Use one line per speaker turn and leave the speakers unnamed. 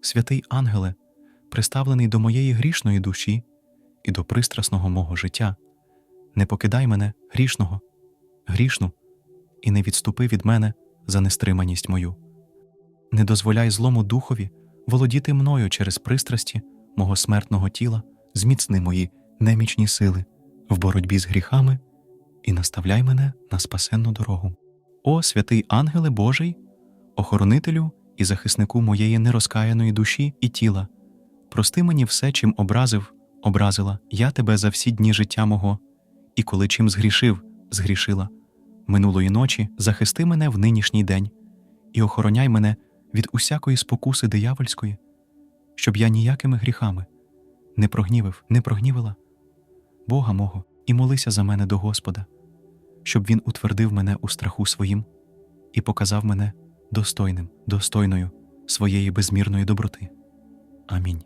святий ангеле, приставлений до моєї грішної душі і до пристрасного мого життя, не покидай мене грішного, грішну, і не відступи від мене за нестриманість мою. Не дозволяй злому духові володіти мною через пристрасті мого смертного тіла, зміцни мої немічні сили в боротьбі з гріхами і наставляй мене на спасенну дорогу. О, святий ангеле Божий, охоронителю і захиснику моєї нерозкаяної душі і тіла, прости мені все, чим образив, образила я тебе за всі дні життя мого, і коли чим згрішив, згрішила. Минулої ночі захисти мене в нинішній день і охороняй мене від усякої спокуси диявольської, щоб я ніякими гріхами не прогнівив, не прогнівила Бога мого і молися за мене до Господа, щоб Він утвердив мене у страху своїм і показав мене достойним, достойною своєї безмірної доброти. Амінь.